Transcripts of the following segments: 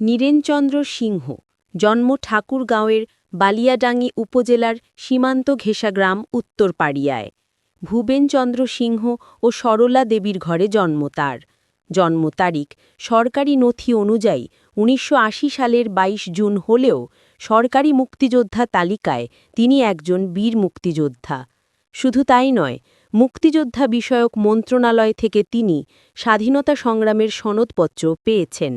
নীরেনচন্দ্র সিংহ, জন্ম ঠাকুরগাঁওয়ের বালিয়াডাঙ্গি উপজেলার সীমান্ত ঘেঁষা গ্রাম উত্তরপাড়িয়ায় ভূবেনচন্দ্র সিংহ ও সরলা দেবীর ঘরে জন্ম তার। জন্ম তারিখ, সরকারি নথি অনুযায়ী উনিশশো আশি সালের ২২ জুন হলেও সরকারি মুক্তিযোদ্ধা তালিকায় তিনি একজন বীর মুক্তিযোদ্ধা। শুধু তাই নয় মুক্তিযোদ্ধা বিষয়ক মন্ত্রণালয় থেকে তিনি স্বাধীনতা সংগ্রামের সনদপত্র পেয়েছেন।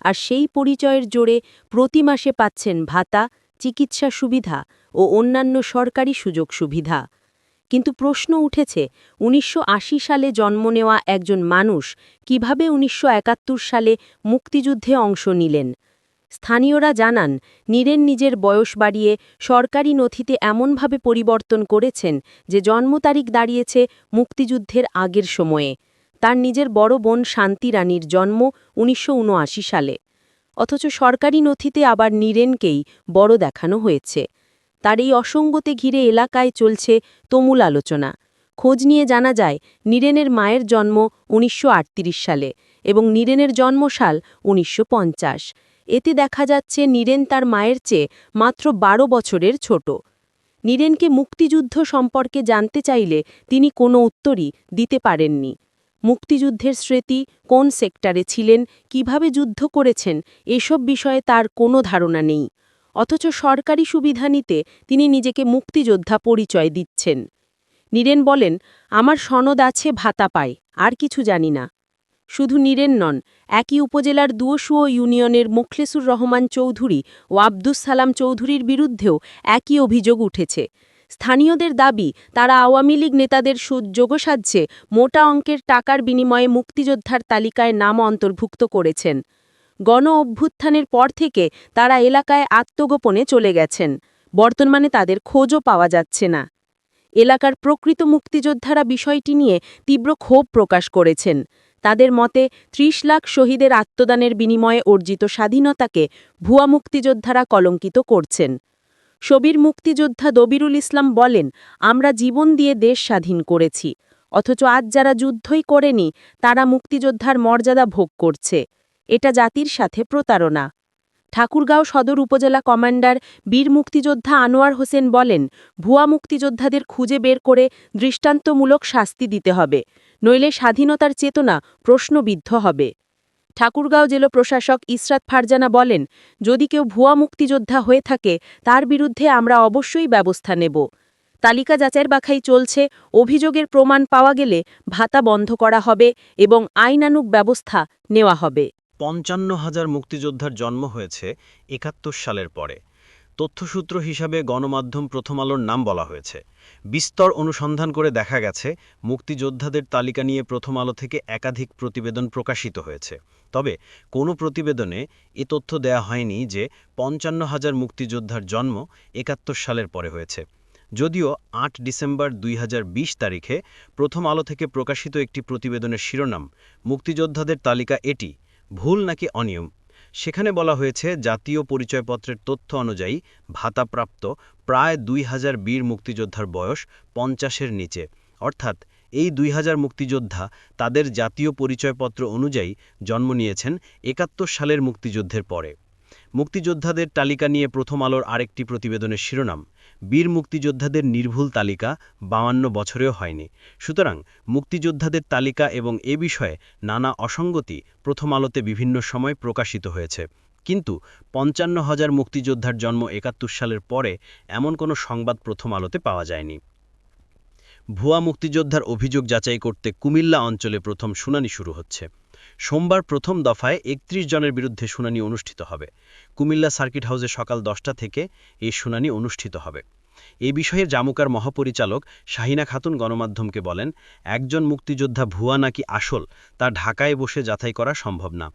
আর সেই পরিচয়ের জোরে প্রতি মাসে পাচ্ছেন ভাতা, চিকিৎসা সুবিধা ও অন্যান্য সরকারি সুযোগ সুবিধা। কিন্তু প্রশ্ন উঠেছে, উনিশশো আশি সালে জন্ম নেওয়া একজন মানুষ কীভাবে উনিশশো একাত্তর সালে মুক্তিযুদ্ধে অংশ নিলেন? স্থানীয়রা জানান, নীরেন নিজের বয়স বাড়িয়ে সরকারি নথিতে এমনভাবে পরিবর্তন করেছেন যে জন্ম তারিখ দাঁড়িয়েছে মুক্তিযুদ্ধের আগের সময়ে। তার নিজের বড় বোন শান্তি রানীর জন্ম উনিশশো উনআশি সালে। অথচ সরকারি নথিতে আবার নীরেনকেই বড় দেখানো হয়েছে। তার এই অসঙ্গতে ঘিরে এলাকায় চলছে তমুল আলোচনা। খোঁজ নিয়ে জানা যায়, নীরেনের মায়ের জন্ম উনিশশো আটত্রিশ সালে এবং নীরেনের জন্মসাল উনিশশো এতে দেখা যাচ্ছে নীরেন তার মায়ের চেয়ে মাত্র বারো বছরের ছোট। নীরেনকে মুক্তিযুদ্ধ সম্পর্কে জানতে চাইলে তিনি কোনো উত্তরই দিতে পারেননি। মুক্তিযুদ্ধের স্মৃতি কোন সেক্টরে ছিলেন, কীভাবে যুদ্ধ করেছেন, এসব বিষয়ে তার কোনো ধারণা নেই। অথচ সরকারি সুবিধা নিতে তিনি নিজেকে মুক্তিযোদ্ধা পরিচয় দিচ্ছেন। নীরেন বলেন, আমার সনদ আছে ভাতা পায়, আর কিছু জানি না। শুধু নীরেন নন, একই উপজেলার দুয়সুয় ইউনিয়নের মুখলেসুর রহমান চৌধুরী ও আব্দুস সালাম চৌধুরীর বিরুদ্ধেও একই অভিযোগ উঠেছে। স্থানীয়দের দাবি, তারা আওয়ামী লীগ নেতাদের সুদ যোগসাধ্যে মোটা অঙ্কের টাকার বিনিময়ে মুক্তিযোদ্ধার তালিকায় নাম অন্তর্ভুক্ত করেছেন। গণ অভ্যুত্থানের পর থেকে তারা এলাকায় আত্মগোপনে চলে গেছেন। বর্তমানে তাদের খোঁজও পাওয়া যাচ্ছে না। এলাকার প্রকৃত মুক্তিযোদ্ধারা বিষয়টি নিয়ে তীব্র ক্ষোভ প্রকাশ করেছেন। তাদের মতে ত্রিশ লাখ শহীদের আত্মদানের বিনিময়ে অর্জিত স্বাধীনতাকে ভুয়া মুক্তিযোদ্ধারা কলঙ্কিত করছেন। সবির মুক্তিযোদ্ধা দবিরুল ইসলাম বলেন, আমরা জীবন দিয়ে দেশ স্বাধীন করেছি, অথচ আজ যারা যুদ্ধই করেনি, তারা মুক্তিযোদ্ধার মর্যাদা ভোগ করছে। এটা জাতির সাথে প্রতারণা। ঠাকুরগাঁও সদর উপজেলা কমান্ডার বীর মুক্তিযোদ্ধা আনোয়ার হোসেন বলেন, ভুয়া মুক্তিযোদ্ধাদের খুঁজে বের করে দৃষ্টান্তমূলক শাস্তি দিতে হবে, নইলে স্বাধীনতার চেতনা প্রশ্নবিদ্ধ হবে। ঠাকুরগাঁও জেলা প্রশাসক ইসরাত ফারজানা বলেন, যদি কেউ ভুয়া মুক্তিযোদ্ধা হয়ে থাকে, তার বিরুদ্ধে আমরা অবশ্যই ব্যবস্থা নেব। তালিকা যাচাইয়ের বাখাই চলছে, অভিযোগের প্রমাণ পাওয়া গেলে ভাতা বন্ধ করা হবে এবং আইনানুক ব্যবস্থা নেওয়া হবে। পঞ্চান্ন হাজার মুক্তিযোদ্ধার জন্ম হয়েছে একাত্তর সালের পরে। তথ্যসূত্র হিসাবে গণমাধ্যম প্রথম আলোর নাম বলা হয়েছে। বিস্তর অনুসন্ধান করে দেখা গেছে, মুক্তিযোদ্ধাদের তালিকা নিয়ে প্রথম আলো থেকে একাধিক প্রতিবেদন প্রকাশিত হয়েছে। তবে কোনো প্রতিবেদনে এ তথ্য দেয়া হয়নি যে পঞ্চান্ন হাজার মুক্তিযোদ্ধার জন্ম একাত্তর সালের পরে হয়েছে। যদিও আট ডিসেম্বর দুই হাজার বিশ তারিখে প্রথম আলো থেকে প্রকাশিত একটি প্রতিবেদনের শিরোনাম, মুক্তিযোদ্ধাদের তালিকা এটি। ভুল নাকি অনিয়ম? সেখানে বলা হয়েছে, জাতীয় পরিচয়পত্রের তথ্য অনুযায়ী ভাতাপ্রাপ্ত প্রায় দুই হাজার বীর মুক্তিযোদ্ধার বয়স পঞ্চাশের নিচে। অর্থাৎ এই দুই হাজার মুক্তিযোদ্ধা তাদের জাতীয় পরিচয়পত্র অনুযায়ী জন্ম নিয়েছেন একাত্তর সালের মুক্তিযুদ্ধের পরে। মুক্তিযোদ্ধাদের তালিকা নিয়ে প্রথম আলোর আরেকটি প্রতিবেদনের শিরোনাম। বীর মুক্তিযোদ্ধাদের নির্ভুল তালিকা বাউান্ন বছরেও হয়নি। সুতরাং মুক্তিযোদ্ধাদের তালিকা এবং এ বিষয়ে নানা অসঙ্গতি প্রথম আলোতে বিভিন্ন সময় প্রকাশিত হয়েছে। কিন্তু পঞ্চান্ন হাজার মুক্তিযোদ্ধার জন্ম একাত্তর সালের পরে এমন কোনো সংবাদ প্রথম আলোতে পাওয়া যায়নি। ভুয়া মুক্তিযোদ্ধার অভিযোগ যাচাই করতে কুমিল্লা অঞ্চলে প্রথম শুনানি শুরু হচ্ছে। সোমবার প্রথম দফায় ৩১ জনের বিরুদ্ধে শুনানি অনুষ্ঠিত হবে। কুমিল্লা সার্কিট হাউসে সকাল দশটা থেকে এই শুনানি অনুষ্ঠিত হবে। এ বিষয়ে জামুকার মহাপরিচালক শাহিনা খাতুন গণমাধ্যমকে বলেন, একজন মুক্তিযোদ্ধা ভুয়া নাকি আসল তা ঢাকায় বসে যাচাই করা সম্ভব না।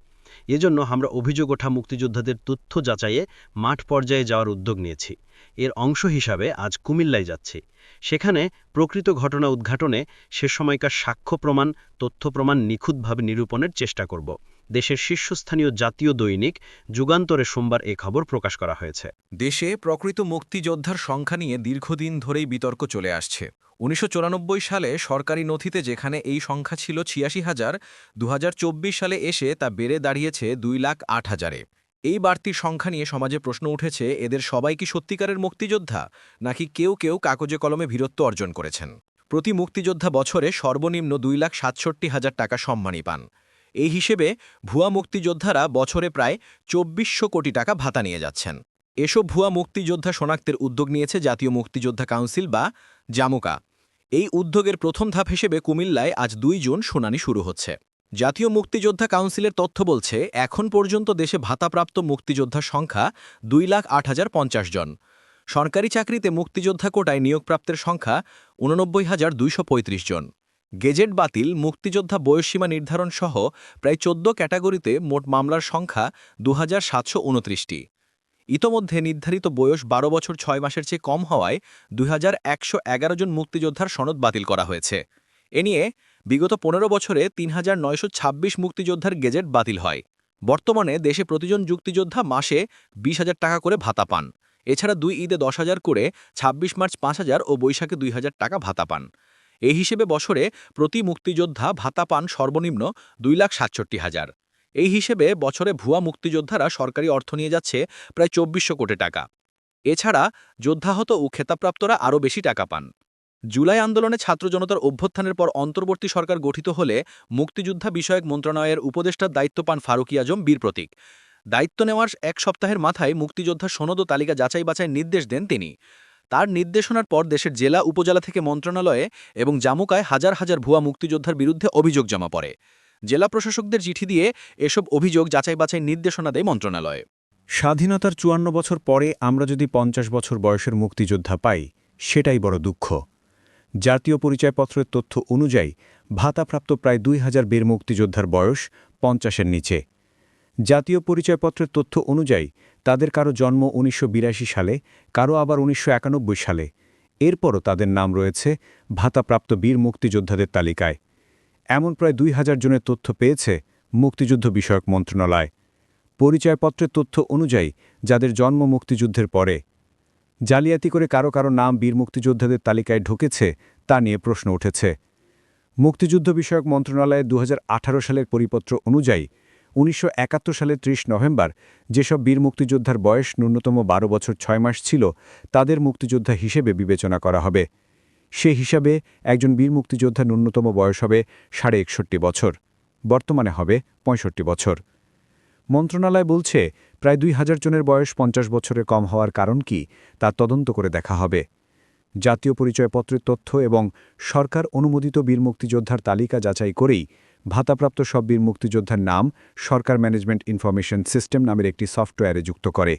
এজন্য আমরা অভিযোগ ওঠা মুক্তিযোদ্ধাদের তথ্য যাচাইয়ে মাঠ পর্যায়ে যাওয়ার উদ্যোগ নিয়েছি। এর অংশ হিসাবে আজ কুমিল্লায় যাচ্ছি। সেখানে প্রকৃত ঘটনা উদ্ঘাটনে সে সময়কার সাক্ষ্য প্রমাণ, তথ্য প্রমাণ নিখুঁতভাবে নিরূপণের চেষ্টা করব। দেশের শীর্ষস্থানীয় জাতীয় দৈনিক যুগান্তরে সোমবার এ খবর প্রকাশ করা হয়েছে। দেশে প্রকৃত মুক্তিযোদ্ধার সংখ্যা নিয়ে দীর্ঘদিন ধরেই বিতর্ক চলে আসছে। উনিশশো সালে সরকারি নথিতে যেখানে এই সংখ্যা ছিল ছিয়াশি হাজার দু সালে এসে তা বেড়ে দাঁড়িয়েছে দুই লাখ আট হাজারে। এই বাড়তির সংখ্যা নিয়ে সমাজে প্রশ্ন উঠেছে, এদের সবাই কি সত্যিকারের মুক্তিযোদ্ধা? নাকি কেউ কেউ কাগজে কলমে বীরত্ব অর্জন করেছেন? প্রতি মুক্তিযোদ্ধা বছরে সর্বনিম্ন দুই লাখ সাতষট্টি হাজার টাকা সম্মানী পান। এই হিসেবে ভুয়া মুক্তিযোদ্ধারা বছরে প্রায় চব্বিশশো কোটি টাকা ভাতা নিয়ে যাচ্ছেন। এসব ভুয়া মুক্তিযোদ্ধা শনাক্তের উদ্যোগ নিয়েছে জাতীয় মুক্তিযোদ্ধা কাউন্সিল বা জামুকা। এই উদ্যোগের প্রথম ধাপ হিসেবে কুমিল্লায় আজ দুই জুন শুনানি শুরু হচ্ছে। জাতীয় মুক্তিযোদ্ধা কাউন্সিলের তথ্য বলছে, এখন পর্যন্ত দেশে ভাতাপ্রাপ্ত মুক্তিযোদ্ধার সংখ্যা দুই লাখ আট হাজার পঞ্চাশ জন। সরকারি চাকরিতে মুক্তিযোদ্ধা কোটায় নিয়োগপ্রাপ্তের সংখ্যা উননব্বই হাজার দুইশো জন। গেজেট বাতিল, মুক্তিযোদ্ধা বয়সসীমা নির্ধারণ সহ প্রায় চোদ্দ ক্যাটাগরিতে মোট মামলার সংখ্যা দু হাজার সাতশো ইতোমধ্যে নির্ধারিত বয়স বারো বছর ছয় মাসের চেয়ে কম হওয়ায় দুই হাজার একশো এগারো জন মুক্তিযোদ্ধার সনদ বাতিল করা হয়েছে। এ নিয়ে বিগত পনেরো বছরে তিন হাজার নয়শো ছাব্বিশ মুক্তিযোদ্ধার গেজেট বাতিল হয়। বর্তমানে দেশে প্রতিজন যুক্তিযোদ্ধা মাসে বিশ হাজার টাকা করে ভাতা পান। এছাড়া দুই ঈদে দশ হাজার করে ২৬ মার্চ পাঁচ হাজার ও বৈশাখে দুই হাজার টাকা ভাতা পান। এই হিসেবে বছরে প্রতি মুক্তিযোদ্ধা ভাতা পান সর্বনিম্ন দুই লাখ সাতষট্টি হাজার। এই হিসেবে বছরে ভুয়া মুক্তিযোদ্ধারা সরকারি অর্থ নিয়ে যাচ্ছে প্রায় চব্বিশশো কোটি টাকা। এছাড়া যোদ্ধাহত ও খেতাবপ্রাপ্তরা আরও বেশি টাকা পান। জুলাই আন্দোলনে ছাত্র জনতার অভ্যুত্থানের পর অন্তর্বর্তী সরকার গঠিত হলে মুক্তিযোদ্ধা বিষয়ক মন্ত্রণালয়ের উপদেষ্টার দায়িত্ব পান ফারুকি আজম বীর প্রতীক। দায়িত্ব নেওয়ার এক সপ্তাহের মাথায় মুক্তিযোদ্ধা সনদ তালিকা যাচাই বাছাই নির্দেশ দেন তিনি। তার নির্দেশনার পর দেশের জেলা উপজেলা থেকে মন্ত্রণালয়ে এবং জামুকায় হাজার হাজার ভুয়া মুক্তিযোদ্ধার বিরুদ্ধে অভিযোগ জমা পড়ে। জেলা প্রশাসকদের চিঠি দিয়ে এসব অভিযোগ যাচাই বাছাই নির্দেশনা দেয় মন্ত্রণালয়। স্বাধীনতার চুয়ান্ন বছর পরে আমরা যদি পঞ্চাশ বছর বয়সের মুক্তিযোদ্ধা পাই, সেটাই বড় দুঃখ। জাতীয় পরিচয়পত্রের তথ্য অনুযায়ী ভাতাপ্রাপ্ত প্রায় দুই হাজার বীর মুক্তিযোদ্ধার বয়স পঞ্চাশের নিচে। জাতীয় পরিচয়পত্রের তথ্য অনুযায়ী, তাদের কারও জন্ম উনিশশো বিরাশি সালে, কারও আবার উনিশশো একানব্বই সালে। এরপরও তাদের নাম রয়েছে ভাতাপ্রাপ্ত বীর মুক্তিযোদ্ধাদের তালিকায়। এমন প্রায় দুই হাজার জনের তথ্য পেয়েছে মুক্তিযুদ্ধ বিষয়ক মন্ত্রণালয়। পরিচয়পত্রের তথ্য অনুযায়ী, যাদের জন্ম মুক্তিযুদ্ধের পরে। জালিয়াতি করে কারও কারও নাম বীর মুক্তিযোদ্ধাদের তালিকায় ঢুকেছে, তা নিয়ে প্রশ্ন উঠেছে। মুক্তিযুদ্ধ বিষয়ক মন্ত্রণালয়ের দু সালের পরিপত্র অনুযায়ী উনিশশো একাত্তর সালের ৩০ নভেম্বর, যেসব বীর মুক্তিযোদ্ধার বয়স ন্যূনতম বারো বছর ছয় মাস ছিল, তাদের মুক্তিযোদ্ধা হিসেবে বিবেচনা করা হবে। সে হিসাবে একজন বীর মুক্তিযোদ্ধা ন্যূনতম বয়স হবে সাড়ে একষট্টি বছর, বর্তমানে হবে পঁয়ষট্টি বছর। মন্ত্রণালয় বলছে, প্রায় দুই হাজার জনের বয়স পঞ্চাশ বছরের কম হওয়ার কারণ কি, তা তদন্ত করে দেখা হবে। জাতীয় পরিচয়পত্রের তথ্য এবং সরকার অনুমোদিত বীর মুক্তিযোদ্ধার তালিকা যাচাই করেই ভাতাপ্রাপ্ত সব বীর মুক্তিযোদ্ধার নাম সরকার ম্যানেজমেন্ট ইনফরমেশন সিস্টেম নামের একটি সফটওয়্যারে যুক্ত করে।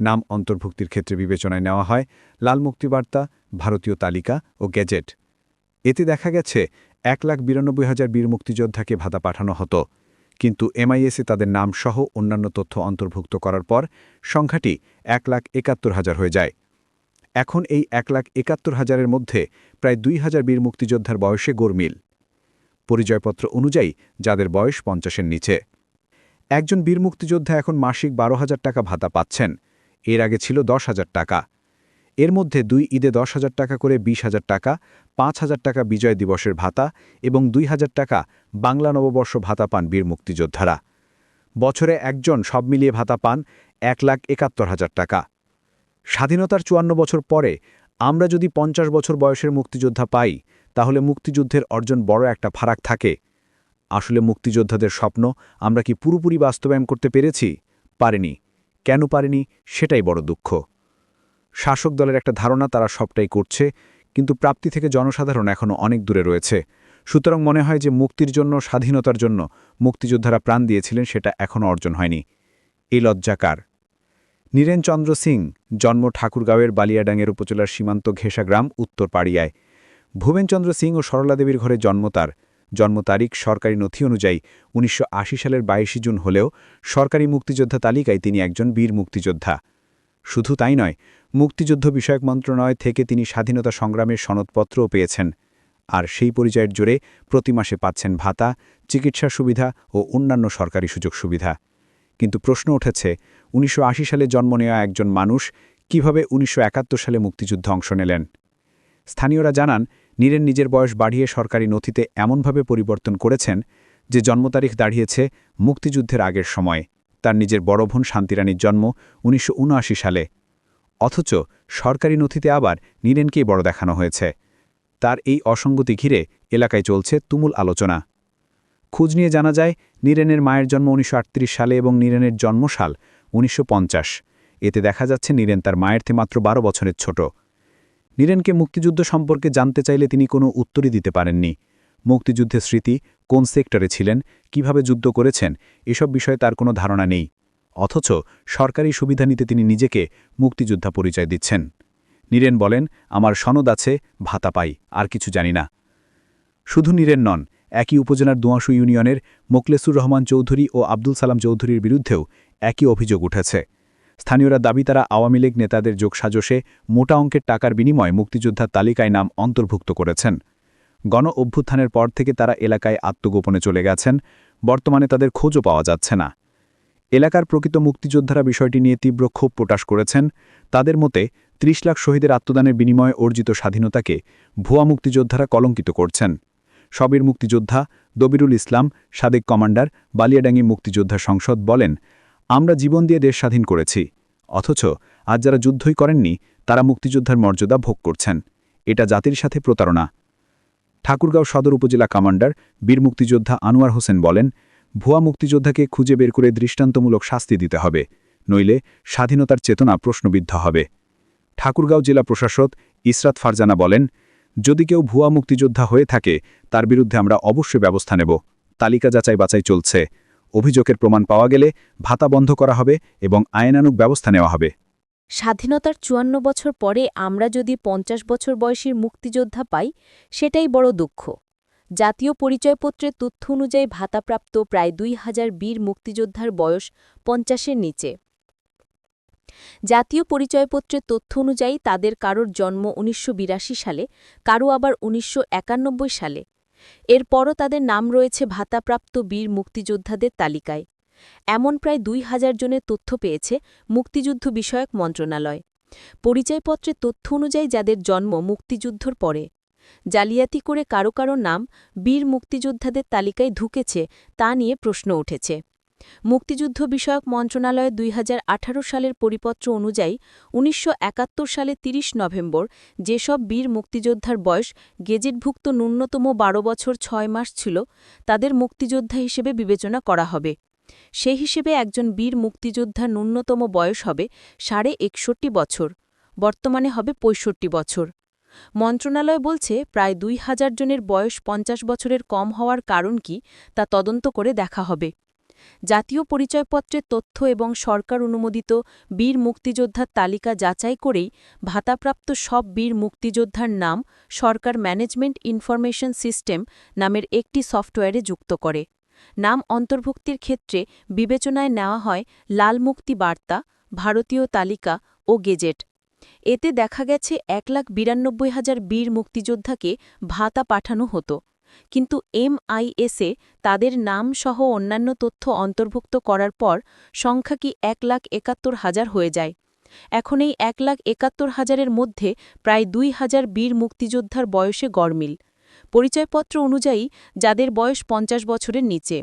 নাম অন্তর্ভুক্তির ক্ষেত্রে বিবেচনায় নেওয়া হয় লাল মুক্তিবার্তা, ভারতীয় তালিকা ও গ্যাজেট। এতে দেখা গেছে এক লাখ বিরানব্বই হাজার বীর মুক্তিযোদ্ধাকে ভাতা পাঠানো হতো। কিন্তু এমআইএসে তাদের নাম সহ অন্যান্য তথ্য অন্তর্ভুক্ত করার পর সংখ্যাটি এক লাখ একাত্তর হাজার হয়ে যায়। এখন এই এক লাখ একাত্তর হাজারের মধ্যে প্রায় দুই হাজার বীর মুক্তিযোদ্ধার বয়সে গোরমিল। পরিচয়পত্র অনুযায়ী যাদের বয়স পঞ্চাশের নিচে। একজন বীর মুক্তিযোদ্ধা এখন মাসিক বারো হাজার টাকা ভাতা পাচ্ছেন। এর আগে ছিল দশ হাজার টাকা। এর মধ্যে দুই ঈদে দশ হাজার টাকা করে বিশ হাজার টাকা, পাঁচ হাজার টাকা বিজয় দিবসের ভাতা এবং দুই হাজার টাকা বাংলা নববর্ষ ভাতা পান বীর মুক্তিযোদ্ধারা। বছরে একজন সব মিলিয়ে ভাতা পান এক লাখ একাত্তর হাজার টাকা। স্বাধীনতার চুয়ান্ন বছর পরে আমরা যদি পঞ্চাশ বছর বয়সের মুক্তিযোদ্ধা পাই তাহলে মুক্তিযুদ্ধের অর্জন বড় একটা ফারাক থাকে। আসলে মুক্তিযোদ্ধাদের স্বপ্ন আমরা কি পুরোপুরি বাস্তবায়ন করতে পেরেছি? পারেনি। কেন পারেনি? সেটাই বড় দুঃখ। শাসক দলের একটা ধারণা তারা সবটাই করছে, কিন্তু প্রাপ্তি থেকে জনসাধারণ এখনও অনেক দূরে রয়েছে। সুতরাং মনে হয় যে মুক্তির জন্য, স্বাধীনতার জন্য মুক্তিযোদ্ধারা প্রাণ দিয়েছিলেন, সেটা এখনও অর্জন হয়নি। এই লজ্জাকার নীরেনচন্দ্র সিং, জন্ম ঠাকুরগাঁওয়ের বালিয়াডাঙ্গের উপজেলার সীমান্ত ঘেঁষা গ্রাম, উত্তর পাড়িয়ায়। ভুবনচন্দ্র সিং ও সরলাদেবীর ঘরে জন্ম তার। জন্ম তারিখ সরকারি নথি অনুযায়ী উনিশশো আশি সালের বাইশে জুন হলেও সরকারি মুক্তিযোদ্ধা তালিকায় তিনি একজন বীর মুক্তিযোদ্ধা। শুধু তাই নয়, মুক্তিযুদ্ধ বিষয়ক মন্ত্রণালয় থেকে তিনি স্বাধীনতা সংগ্রামের সনদপত্রও পেয়েছেন। আর সেই পরিচয়ের জোরে প্রতি মাসে পাচ্ছেন ভাতা, চিকিৎসা সুবিধা ও অন্যান্য সরকারি সুযোগ সুবিধা। কিন্তু প্রশ্ন উঠেছে, উনিশশো আশি সালে জন্ম নেওয়া একজন মানুষ কীভাবে উনিশশো একাত্তর সালে মুক্তিযুদ্ধে অংশ নিলেন? স্থানীয়রা জানান নীরেন নিজের বয়স বাড়িয়ে সরকারি নথিতে এমনভাবে পরিবর্তন করেছেন যে জন্মতারিখ দাঁড়িয়েছে মুক্তিযুদ্ধের আগের সময়। তার নিজের বড় বোন শান্তিরানীর জন্ম উনিশশো উনআশি সালে। অথচ সরকারি নথিতে আবার নীরেনকেই বড় দেখানো হয়েছে। তার এই অসঙ্গতি ঘিরে এলাকায় চলছে তুমুল আলোচনা। খোঁজ নিয়ে জানা যায়, নীরেনের মায়ের জন্ম উনিশশো আটত্রিশ সালে এবং নীরেনের জন্মসাল উনিশশো পঞ্চাশ। এতে দেখা যাচ্ছে নীরেন তার মায়ের থেকে মাত্র বারো বছরের ছোট। নীরেনকে মুক্তিযুদ্ধ সম্পর্কে জানতে চাইলে তিনি কোনো উত্তরই দিতে পারেননি। মুক্তিযুদ্ধের স্মৃতি কোন সেক্টরে ছিলেন, কীভাবে যুদ্ধ করেছেন, এসব বিষয়ে তার কোনো ধারণা নেই। অথচ সরকারি সুবিধা নিতে তিনি নিজেকে মুক্তিযোদ্ধা পরিচয় দিচ্ছেন। নীরেন বলেন, আমার সনদ আছে, ভাতা পাই, আর কিছু জানি না। শুধু নীরেন নন, একই উপজেলার দোয়াশু ইউনিয়নের মোকলেসুর রহমান চৌধুরী ও আব্দুল সালাম চৌধুরীর বিরুদ্ধেও একই অভিযোগ উঠেছে। স্থানীয়রা দাবি, তারা আওয়ামী লীগ নেতাদের যোগসাজশে মোটা অঙ্কের টাকার বিনিময়ে মুক্তিযোদ্ধার তালিকায় নাম অন্তর্ভুক্ত করেছেন। গণ অভ্যুত্থানের পর থেকে তারা এলাকায় আত্মগোপনে চলে গেছেন। বর্তমানে তাদের খোঁজও পাওয়া যাচ্ছে না। এলাকার প্রকৃত মুক্তিযোদ্ধারা বিষয়টি নিয়ে তীব্র ক্ষোভ প্রকাশ করেছেন। তাদের মতে, ত্রিশ লাখ শহীদের আত্মদানের বিনিময়ে অর্জিত স্বাধীনতাকে ভুয়া মুক্তিযোদ্ধারা কলঙ্কিত করছেন। সবির মুক্তিযোদ্ধা দবিরুল ইসলাম, সাদেক কমান্ডার, বালিয়াডাঙ্গি মুক্তিযোদ্ধা সংসদ বলেন আমরা জীবন দিয়ে দেশ স্বাধীন করেছি। অথচ আজ যারা যুদ্ধই করেননি, তারা মুক্তিযোদ্ধার মর্যাদা ভোগ করছেন। এটা জাতির সাথে প্রতারণা। ঠাকুরগাঁও সদর উপজেলা কমান্ডার, বীর মুক্তিযোদ্ধা আনোয়ার হোসেন বলেন, ভুয়া মুক্তিযোদ্ধাকে খুঁজে বের করে দৃষ্টান্তমূলক শাস্তি দিতে হবে, নইলে স্বাধীনতার চেতনা প্রশ্নবিদ্ধ হবে। ঠাকুরগাঁও জেলা প্রশাসক ইসরাত ফারজানা বলেন, যদি কেউ ভুয়া মুক্তিযোদ্ধা হয়ে থাকে, তার বিরুদ্ধে আমরা অবশ্যই ব্যবস্থা নেব। তালিকা যাচাই বাছাই চলছে। অভিযোগের প্রমাণ পাওয়া গেলে ভাতা বন্ধ করা হবে এবং আইনানুক ব্যবস্থা নেওয়া হবে। স্বাধীনতার চুয়ান্ন বছর পরে আমরা যদি পঞ্চাশ বছর বয়সীর মুক্তিযোদ্ধা পাই, সেটাই বড় দুঃখ। জাতীয় পরিচয়পত্রের তথ্য অনুযায়ী ভাতাপ্রাপ্ত প্রায় দুই হাজার বীর মুক্তিযোদ্ধার বয়স পঞ্চাশের নিচে। জাতীয় পরিচয়পত্রের তথ্য অনুযায়ী তাদের কারোর জন্ম উনিশশো বিরাশি সালে, কারও আবার উনিশশো একানব্বই সালে। এরপরও তাদের নাম রয়েছে ভাতাপ্রাপ্ত বীর মুক্তিযোদ্ধাদের তালিকায়। এমন প্রায় দুই হাজার জনের তথ্য পেয়েছে মুক্তিযুদ্ধ বিষয়ক মন্ত্রণালয়। পরিচয়পত্রে তথ্য অনুযায়ী যাদের জন্ম মুক্তিযুদ্ধর পরে। জালিয়াতি করে কারও কারও নাম বীর মুক্তিযোদ্ধাদের তালিকায় ঢুকেছে তা নিয়ে প্রশ্ন উঠেছে। মুক্তিযুদ্ধ বিষয়ক মন্ত্রণালয় দুই হাজার আঠারো সালের পরিপত্র অনুযায়ী উনিশশো একাত্তর সালে ৩০ নভেম্বর যেসব বীর মুক্তিযোদ্ধার বয়স গেজেটভুক্ত ন্যূনতম বারো বছর ছয় মাস ছিল, তাদের মুক্তিযোদ্ধা হিসেবে বিবেচনা করা হবে। সে হিসেবে একজন বীর মুক্তিযোদ্ধার ন্যূনতম বয়স হবে সাড়ে একষট্টি বছর, বর্তমানে হবে পঁয়ষট্টি বছর। মন্ত্রণালয় বলছে প্রায় দুই হাজার জনের বয়স পঞ্চাশ বছরের কম হওয়ার কারণ কি তা তদন্ত করে দেখা হবে। জাতীয় পরিচয়পত্রের তথ্য এবং সরকার অনুমোদিত বীর মুক্তিযোদ্ধার তালিকা যাচাই করেই ভাতাপ্রাপ্ত সব বীর মুক্তিযোদ্ধার নাম সরকার ম্যানেজমেন্ট ইনফরমেশন সিস্টেম নামের একটি সফটওয়্যারে যুক্ত করে। নাম অন্তর্ভুক্তির ক্ষেত্রে বিবেচনায় নেওয়া হয় লাল মুক্তি বার্তা, ভারতীয় তালিকা ও গেজেট। এতে দেখা গেছে এক লাখ বিরানব্বই হাজার বীর মুক্তিযোদ্ধাকে ভাতা পাঠানো হতো। কিন্তু এমআইএসে তাদের নাম সহ অন্যান্য তথ্য অন্তর্ভুক্ত করার পর সংখ্যা কি এক লাখ একাত্তর হাজার হয়ে যায়। এখন এই এক লাখ একাত্তর হাজারের মধ্যে প্রায় দুই হাজার বীর মুক্তিযোদ্ধার বয়সে গড়মিল। পরিচয়পত্র অনুযায়ী যাদের বয়স পঞ্চাশ বছরের নিচে।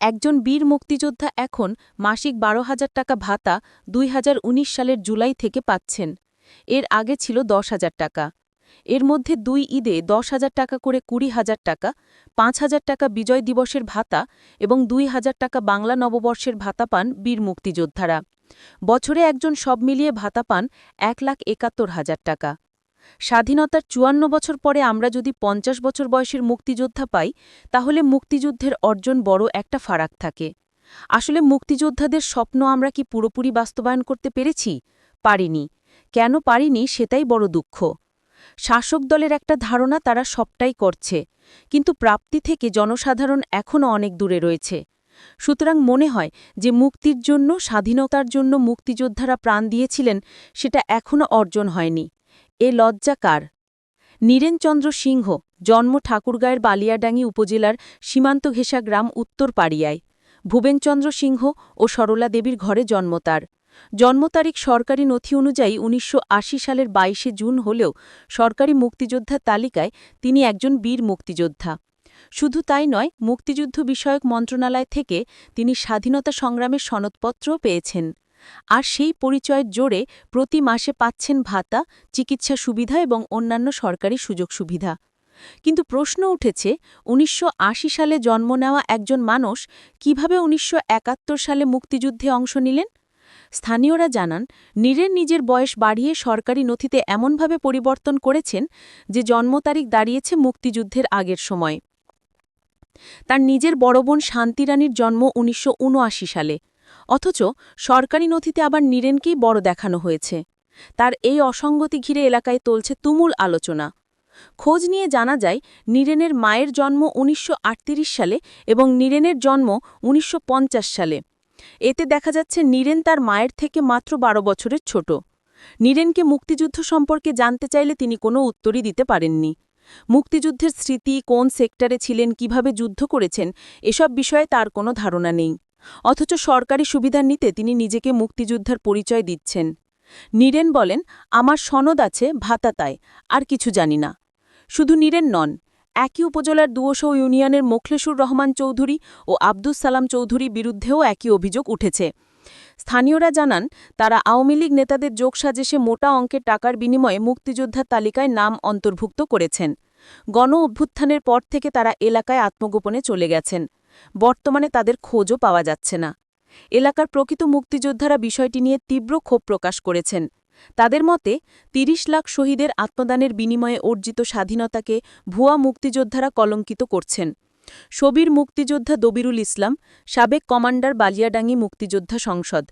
একজন বীর মুক্তিযোদ্ধা এখন মাসিক বারো হাজার টাকা ভাতা দুই হাজার উনিশ সালের জুলাই থেকে পাচ্ছেন। এর আগে ছিল দশ হাজার টাকা। এর মধ্যে দুই ঈদে দশ হাজার টাকা করে কুড়ি হাজার টাকা, পাঁচ হাজার টাকা বিজয় দিবসের ভাতা এবং দুই হাজার টাকা বাংলা নববর্ষের ভাতা পান বীর মুক্তিযোদ্ধারা। বছরে একজন সব মিলিয়ে ভাতা পান এক লাখ একাত্তর হাজার টাকা। স্বাধীনতার চুয়ান্ন বছর পরে আমরা যদি পঞ্চাশ বছর বয়সের মুক্তিযোদ্ধা পাই, তাহলে মুক্তিযুদ্ধের অর্জন বড় একটা ফারাক থাকে। আসলে মুক্তিযোদ্ধাদের স্বপ্ন আমরা কি পুরোপুরি বাস্তবায়ন করতে পেরেছি? পারিনি। কেন পারিনি সেটাই বড় দুঃখ। শাসক দলের একটা ধারণা তারা সবটাই করছে, কিন্তু প্রাপ্তি থেকে জনসাধারণ এখনও অনেক দূরে রয়েছে। সুতরাং মনে হয় যে মুক্তির জন্য, স্বাধীনতার জন্য মুক্তিযোদ্ধারা প্রাণ দিয়েছিলেন, সেটা এখনও অর্জন হয়নি। এ লজ্জা কার? নীরেনচন্দ্র সিংহ, জন্ম ঠাকুরগাঁয়ের বালিয়াডাঙ্গি উপজেলার সীমান্ত ঘেঁষা গ্রাম উত্তর পাড়িয়ায় ভুবেনচন্দ্র সিংহ ও সরলা দেবীর ঘরে জন্ম তার। জন্ম তারিখ সরকারি নথি অনুযায়ী উনিশশো আশি সালের বাইশে জুন হলেও সরকারি মুক্তিযোদ্ধার তালিকায় তিনি একজন বীর মুক্তিযোদ্ধা। শুধু তাই নয়, মুক্তিযুদ্ধ বিষয়ক মন্ত্রণালয় থেকে তিনি স্বাধীনতা সংগ্রামের সনদপত্রও পেয়েছেন। আর সেই পরিচয়ের জোরে প্রতি মাসে পাচ্ছেন ভাতা, চিকিৎসা সুবিধা এবং অন্যান্য সরকারি সুযোগ সুবিধা। কিন্তু প্রশ্ন উঠেছে, উনিশশো আশি সালে জন্ম নেওয়া একজন মানুষ কীভাবে উনিশশো একাত্তর সালে মুক্তিযুদ্ধে অংশ নিলেন? স্থানীয়রা জানান, নীরের নিজের বয়স বাড়িয়ে সরকারি নথিতে এমনভাবে পরিবর্তন করেছেন যে জন্ম তারিখ দাঁড়িয়েছে মুক্তিযুদ্ধের আগের সময়। তার নিজের বড় বোন শান্তিরানীর জন্ম উনিশশো উনআশি সালে। অথচ সরকারি নথিতে আবার নীরেনকেই বড় দেখানো হয়েছে। তার এই অসঙ্গতি ঘিরে এলাকায় চলছে তুমুল আলোচনা। খোঁজ নিয়ে জানা যায়, নীরেনের মায়ের জন্ম উনিশশো আটত্রিশ সালে এবং নীরেনের জন্ম উনিশশো পঞ্চাশ সালে। এতে দেখা যাচ্ছে নীরেন তার মায়ের থেকে মাত্র বারো বছরের ছোট। নীরেনকে মুক্তিযুদ্ধ সম্পর্কে জানতে চাইলে তিনি কোনো উত্তরই দিতে পারেননি। মুক্তিযুদ্ধের স্মৃতি, কোন সেক্টরে ছিলেন, কীভাবে যুদ্ধ করেছেন, এসব বিষয়ে তার কোনো ধারণা নেই। অথচ সরকারি সুবিধা নিতে তিনি নিজেকে মুক্তিযোদ্ধার পরিচয় দিচ্ছেন। নীরেন বলেন, আমার সনদ আছে ভাতাতায় আর কিছু জানি না। শুধু নীরেন নন একই উপজেলার দুয়শো ইউনিয়নের মোখলেসুর রহমান চৌধুরী ও আব্দুস সালাম চৌধুরী বিরুদ্ধেও একই অভিযোগ উঠেছে। স্থানীয়রা জানান, তারা আওয়ামী লীগ নেতাদের যোগসাজেশে মোটা অঙ্কের টাকার বিনিময়ে মুক্তিযোদ্ধার তালিকায় নাম অন্তর্ভুক্ত করেছেন। গণ অভ্যুত্থানের পর থেকে তারা এলাকায় আত্মগোপনে চলে গেছেন। বর্তমানে তাদের খোঁজও পাওয়া যাচ্ছে না। এলাকার প্রকৃত মুক্তিযোদ্ধারা বিষয়টি নিয়ে তীব্র ক্ষোভ প্রকাশ করেছেন। তাদের মতে ৩০ লাখ শহীদের আত্মদানের বিনিময়ে অর্জিত স্বাধীনতাকে ভুয়া মুক্তিযোদ্ধারা কলঙ্কিত করছেন। সবির মুক্তিযোদ্ধা দবিরুল ইসলাম, সাবেক কমান্ডার বালিয়াডাঙ্গি মুক্তিযোদ্ধা সংসদ।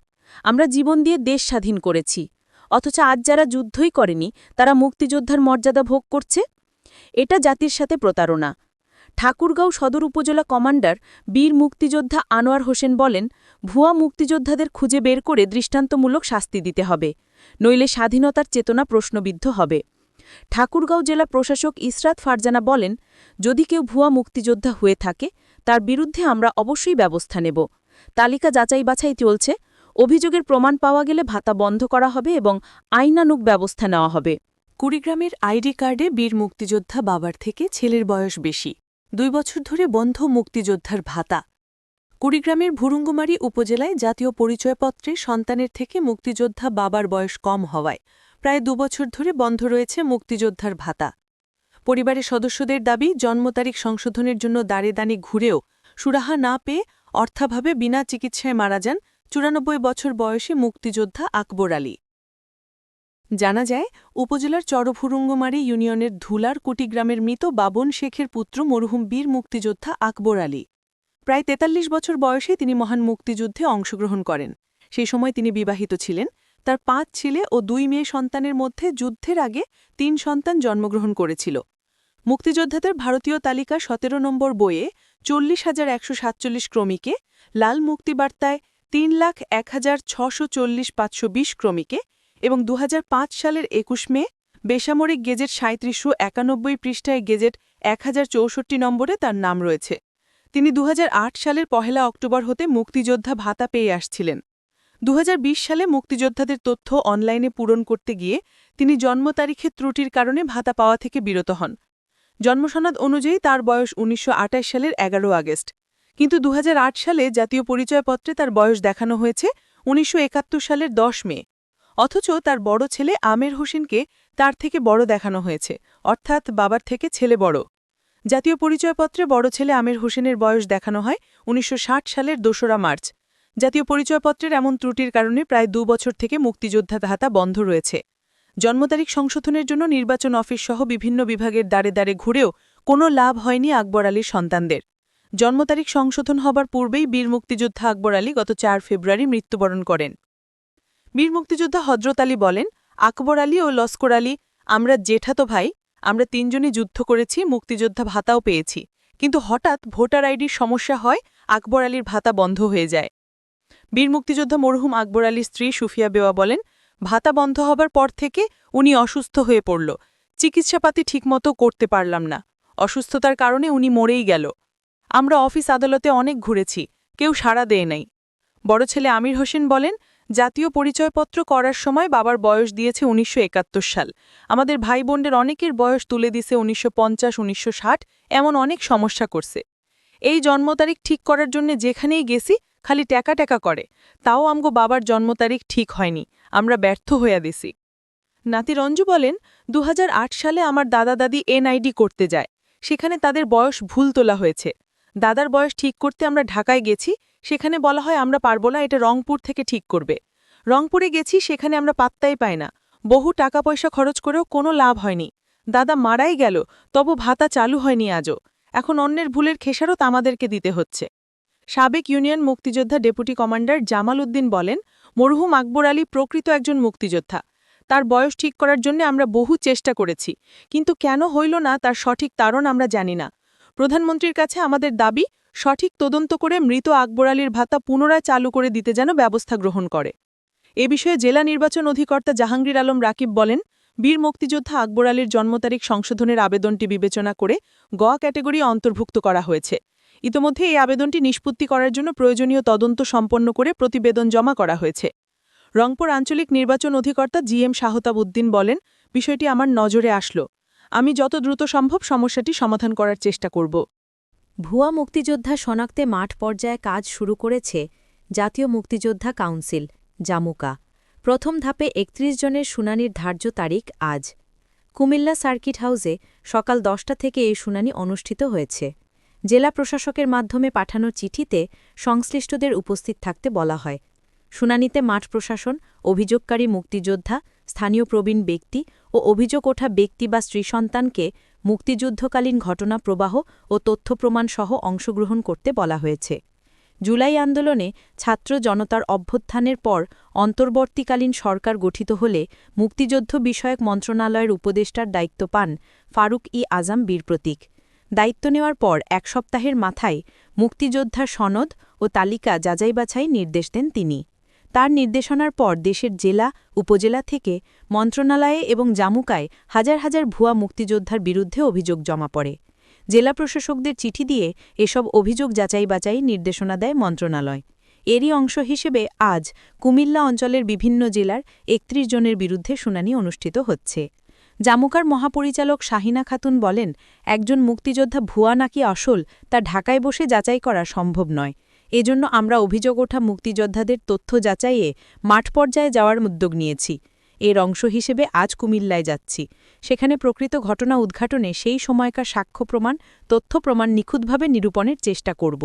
আমরা জীবন দিয়ে দেশ স্বাধীন করেছি। অথচ আজ যারা যুদ্ধই করেনি, তারা মুক্তিযোদ্ধার মর্যাদা ভোগ করছে? এটা জাতির সাথে প্রতারণা। ঠাকুরগাঁও সদর উপজেলা কমান্ডার বীর মুক্তিযোদ্ধা আনোয়ার হোসেন বলেন, ভুয়া মুক্তিযোদ্ধাদের খুঁজে বের করে দৃষ্টান্তমূলক শাস্তি দিতে হবে। নইলে স্বাধীনতার চেতনা প্রশ্নবিদ্ধ হবে। ঠাকুরগাঁও জেলা প্রশাসক ইসরাত ফারজানা বলেন, যদি কেউ ভুয়া মুক্তিযোদ্ধা হয়ে থাকে, তার বিরুদ্ধে আমরা অবশ্যই ব্যবস্থা নেব। তালিকা যাচাই বাছাই চলছে, অভিযোগের প্রমাণ পাওয়া গেলে ভাতা বন্ধ করা হবে এবং আইনানুগ ব্যবস্থা নেওয়া হবে। কুড়িগ্রামের আইডি কার্ডে বীর মুক্তিযোদ্ধা বাবার থেকে ছেলের বয়স বেশি। দুই বছর ধরে বন্ধ মুক্তিযোদ্ধার ভাতা। কুড়িগ্রামের ভুরুঙ্গুমারি উপজেলায় জাতীয় পরিচয়পত্রে সন্তানের থেকে মুক্তিযোদ্ধা বাবার বয়স কম হওয়ায় প্রায় দুবছর ধরে বন্ধ রয়েছে মুক্তিযোদ্ধার ভাতা। পরিবারের সদস্যদের দাবি, জন্ম তারিখ সংশোধনের জন্য দাঁড়ে দাঁড়ে ঘুরেও সুরাহা না পেয়ে অর্থাভাবে বিনা চিকিৎসায় মারা যান চুরানব্বই বছর বয়সী মুক্তিযোদ্ধা আকবর আলী। জানা যায়, উপজেলার চরভুরুঙ্গমারি ইউনিয়নের ধুলার কুটিগ্রামের মৃত বাবন শেখের পুত্র মরহুম বীর মুক্তিযোদ্ধা আকবর আলী। প্রায় ৪৩ বছর বয়সে তিনি মহান মুক্তিযুদ্ধে অংশগ্রহণ করেন। সেই সময় তিনি বিবাহিত ছিলেন। তার পাঁচ ছেলে ও দুই মেয়ে সন্তানের মধ্যে যুদ্ধের আগে তিন সন্তান জন্মগ্রহণ করেছিল। মুক্তিযোদ্ধাদের ভারতীয় তালিকা সতেরো নম্বর বইয়ে চল্লিশ হাজার একশো সাতচল্লিশ ক্রমিকে, লাল মুক্তিবার্তায় তিন লাখ এক হাজার ছশো চল্লিশ পাঁচশো বিশ ক্রমিকে এবং দু হাজার পাঁচ সালের একুশ মে বেসামরিক গেজেট সাঁত্রিশশো একানব্বই পৃষ্ঠায় গেজেট এক হাজার চৌষট্টি নম্বরে তার নাম রয়েছে। তিনি দু হাজার আট সালের পহেলা অক্টোবর হতে মুক্তিযোদ্ধা ভাতা পেয়ে আসছিলেন। দুহাজার বিশ সালে মুক্তিযোদ্ধাদের তথ্য অনলাইনে পূরণ করতে গিয়ে তিনি জন্ম তারিখে ত্রুটির কারণে ভাতা পাওয়া থেকে বিরত হন। জন্মসনদ অনুযায়ী তার বয়স উনিশশো আটাশ সালের এগারো আগস্ট। কিন্তু দু হাজার আট সালে জাতীয় পরিচয়পত্রে তার বয়স দেখানো হয়েছে উনিশশো একাত্তর সালের দশ মে। অথচ তার বড় ছেলে আমের হোসেনকে তার থেকে বড় দেখানো হয়েছে, অর্থাৎ বাবার থেকে ছেলে বড়। জাতীয় পরিচয়পত্রে বড় ছেলে আমের হোসেনের বয়স দেখানো হয় উনিশশো ষাট সালের দোসরা মার্চ। জাতীয় পরিচয়পত্রের এমন ত্রুটির কারণে প্রায় দু বছর থেকে মুক্তিযোদ্ধা ধাতা বন্ধ রয়েছে। জন্মতারিখ সংশোধনের জন্য নির্বাচন অফিস সহ বিভিন্ন বিভাগের দ্বারে দ্বারে ঘুরেও কোনো লাভ হয়নি আকবর আলীর সন্তানদের। জন্মতারিখ সংশোধন হবার পূর্বেই বীর মুক্তিযোদ্ধা আকবর আলী গত চার ফেব্রুয়ারি মৃত্যুবরণ করেন। বীর মুক্তিযোদ্ধা হজরত আলী বলেন, আকবর আলী ও লস্কর আলী, আমরা জেঠাতো ভাই আমরা তিনজনই যুদ্ধ করেছি, মুক্তিযোদ্ধা ভাতাও পেয়েছি। কিন্তু হঠাৎ ভোটার আইডির সমস্যা হয়, আকবর আলীর ভাতা বন্ধ হয়ে যায়। বীর মুক্তিযোদ্ধা মরহুম আকবর আলীর স্ত্রী সুফিয়া বেওয়া বলেন, ভাতা বন্ধ হবার পর থেকে উনি অসুস্থ হয়ে পড়ল। চিকিৎসাপাতি ঠিকমতো করতে পারলাম না। অসুস্থতার কারণে উনি মরেই গেল। আমরা অফিস আদালতে অনেক ঘুরেছি, কেউ সাড়া দেয় নাই। বড় ছেলে আমির হোসেন বলেন জাতীয় পরিচয়পত্র করার সময় বাবার বয়স দিয়েছে উনিশশো একাত্তর সাল। আমাদের ভাই বোনদের অনেকের বয়স তুলে দিছে উনিশশো পঞ্চাশ, উনিশশো এমন অনেক সমস্যা করছে। এই জন্ম তারিখ ঠিক করার জন্য যেখানেই গেছি, খালি ট্যাকা ট্যাকা করে। তাও আমগো বাবার জন্ম তারিখ ঠিক হয়নি। আমরা ব্যর্থ হইয়া দিছি। নাতি রঞ্জু বলেন দু হাজার আট সালে আমার দাদা দাদি এনআইডি করতে যায়। সেখানে তাদের বয়স ভুল তোলা হয়েছে। দাদার বয়স ঠিক করতে আমরা ঢাকায় গেছি, সেখানে বলা হয় আমরা পারব না, এটা রংপুর থেকে ঠিক করবে। রংপুরে গেছি, সেখানে আমরা পাত্তাই পাই না। বহু টাকা পয়সা খরচ করেও কোনো লাভ হয়নি। দাদা মারাই গেল, তবু ভাতা চালু হয়নি আজও। এখন অন্যের ভুলের খেসারত আমাদেরকে দিতে হচ্ছে। সাবেক ইউনিয়ন মুক্তিযোদ্ধা ডেপুটি কমান্ডার জামাল উদ্দিন বলেন, মরহুম আকবর আলী প্রকৃত একজন মুক্তিযোদ্ধা। তার বয়স ঠিক করার জন্য আমরা বহু চেষ্টা করেছি, কিন্তু কেন হইল না তার সঠিক তারণ আমরা জানি না। প্রধানমন্ত্রীর কাছে আমাদের দাবি, সঠিক তদন্ত করে মৃত আকবর আলীর ভাতা পুনরায় চালু করে দিতে যেন ব্যবস্থা গ্রহণ করে। এ বিষয়ে জেলা নির্বাচন অধিকর্তা জাহাঙ্গীর আলম রাকিব বলেন, বীর মুক্তিযোদ্ধা আকবর আলীর জন্ম তারিখ সংশোধনের আবেদনটি বিবেচনা করে গ ক্যাটেগরি অন্তর্ভুক্ত করা হয়েছে। ইতোমধ্যে এই আবেদনটি নিষ্পত্তি করার জন্য প্রয়োজনীয় তদন্ত সম্পন্ন করে প্রতিবেদন জমা করা হয়েছে। রংপুর আঞ্চলিক নির্বাচন অধিকর্তা জি এম শাহতাব উদ্দিন বলেন, বিষয়টি আমার নজরে আসলো। আমি যত দ্রুত সম্ভব সমস্যাটি সমাধান করার চেষ্টা করব। ভুয়া মুক্তিযোদ্ধা শনাক্তে মাঠ পর্যায়ে কাজ শুরু করেছে জাতীয় মুক্তিযোদ্ধা কাউন্সিল, জামুকা। প্রথম ধাপে ৩১ জনের শুনানির ধার্য তারিখ আজ। কুমিল্লা সার্কিট হাউসে সকাল দশটা থেকে এই শুনানি অনুষ্ঠিত হয়েছে। জেলা প্রশাসকের মাধ্যমে পাঠানো চিঠিতে সংশ্লিষ্টদের উপস্থিত থাকতে বলা হয়। শুনানিতে মাঠ প্রশাসন, অভিযোগকারী মুক্তিযোদ্ধা স্থানীয় প্রবীণ ব্যক্তি ও অভিযোগ ওঠা ব্যক্তি বা স্ত্রী সন্তানকে মুক্তিযুদ্ধকালীন ঘটনা প্রবাহ ও তথ্য প্রমাণ সহ অংশগ্রহণ করতে বলা হয়েছে। জুলাই আন্দোলনে ছাত্র জনতার অভ্যুত্থানের পর অন্তর্বর্তীকালীন সরকার গঠিত হলে মুক্তিযুদ্ধ বিষয়ক মন্ত্রণালয়ের উপদেষ্টার দায়িত্ব পান ফারুক ই আজম বীর প্রতীক। দায়িত্ব নেওয়ার পর এক সপ্তাহের মাথায় মুক্তিযোদ্ধার সনদ ও তালিকা যাচাই বাছাই নির্দেশ দেন তিনি। তার নির্দেশনার পর দেশের জেলা, উপজেলা থেকে মন্ত্রণালয়ে এবং জামুকায় হাজার হাজার ভুয়া মুক্তিযোদ্ধার বিরুদ্ধে অভিযোগ জমা পড়ে। জেলা প্রশাসকদের চিঠি দিয়ে এসব অভিযোগ যাচাই বাছাই নির্দেশনা দেয় মন্ত্রণালয়। এরই অংশ হিসেবে আজ কুমিল্লা অঞ্চলের বিভিন্ন জেলার ৩১ জনের বিরুদ্ধে শুনানি অনুষ্ঠিত হচ্ছে। জামুকার মহাপরিচালক শাহিনা খাতুন বলেন, একজন মুক্তিযোদ্ধা ভুয়া নাকি আসল তা ঢাকায় বসে যাচাই করা সম্ভব নয়। এজন্য আমরা অভিযোগ ওঠা মুক্তিযোদ্ধাদের তথ্য যাচাইয়ে মাঠ পর্যায়ে যাওয়ার উদ্যোগ নিয়েছি। এর অংশ হিসেবে আজ কুমিল্লায় যাচ্ছি। সেখানে প্রকৃত ঘটনা উদ্ঘাটনে সেই সময়কার সাক্ষ্য প্রমাণ, তথ্য প্রমাণ নিখুঁতভাবে নিরূপণের চেষ্টা করব।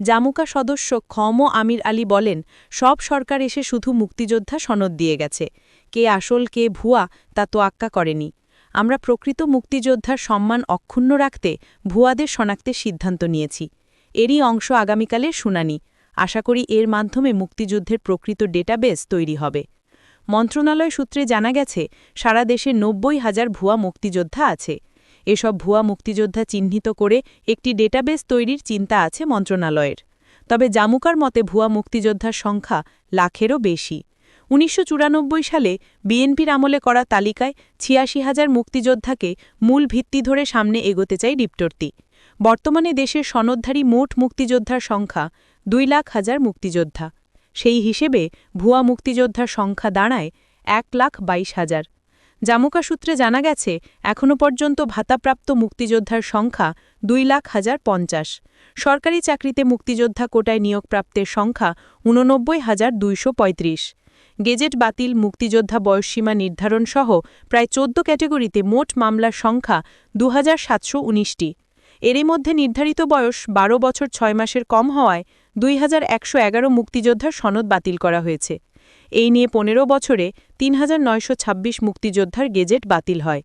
জামুকা সদস্য খম আমির আলী বলেন, সব সরকার এসে শুধু মুক্তিযোদ্ধা সনদ দিয়ে গেছে। কে আসল, কে ভুয়া, তা তো আক্কা করেনি। আমরা প্রকৃত মুক্তিযোদ্ধার সম্মান অক্ষুণ্ণ রাখতে ভুয়াদের শনাক্তের সিদ্ধান্ত নিয়েছি। এরই অংশ আগামীকালের শুনানি। আশা করি এর মাধ্যমে মুক্তিযুদ্ধের প্রকৃত ডেটাবেস তৈরি হবে। মন্ত্রণালয় সূত্রে জানা গেছে, সারা দেশে নব্বই হাজার ভুয়া মুক্তিযোদ্ধা আছে। এসব ভুয়া মুক্তিযোদ্ধা চিহ্নিত করে একটি ডেটাবেস তৈরির চিন্তা আছে মন্ত্রণালয়ের। তবে জামুকার মতে ভুয়া মুক্তিযোদ্ধার সংখ্যা লাখেরও বেশি। উনিশশো চুরানব্বই সালে বিএনপির আমলে করা তালিকায় ছিয়াশি হাজার মুক্তিযোদ্ধাকে মূল ভিত্তি ধরে সামনে এগোতে চাই ডিপটর্তি বর্তমানে দেশের সনদধারী মোট মুক্তিযোদ্ধার সংখ্যা দুই লাখ হাজার মুক্তিযোদ্ধা। সেই হিসেবে ভুয়া মুক্তিযোদ্ধার সংখ্যা দাঁড়ায় এক লাখ বাইশ হাজার। জামুকা সূত্রে জানা গেছে এখনও পর্যন্ত ভাতাপ্রাপ্ত মুক্তিযোদ্ধার সংখ্যা দুই লাখ হাজার পঞ্চাশ। সরকারি চাকরিতে মুক্তিযোদ্ধা কোটায় নিয়োগপ্রাপ্তের সংখ্যা উননব্বই হাজার দুইশো পঁয়ত্রিশ। গেজেট বাতিল, মুক্তিযোদ্ধা বয়সসীমা নির্ধারণ সহ প্রায় চোদ্দ ক্যাটেগরিতে মোট মামলার সংখ্যা দু হাজার সাতশো উনিশটি। এরই মধ্যে নির্ধারিত বয়স বারো বছর ছয় মাসের কম হওয়ায় দুই হাজার একশো এগারো মুক্তিযোদ্ধার সনদ বাতিল করা হয়েছে। এই নিয়ে পনেরো বছরে তিন হাজার নয়শো ছাব্বিশ মুক্তিযোদ্ধার গেজেট বাতিল হয়।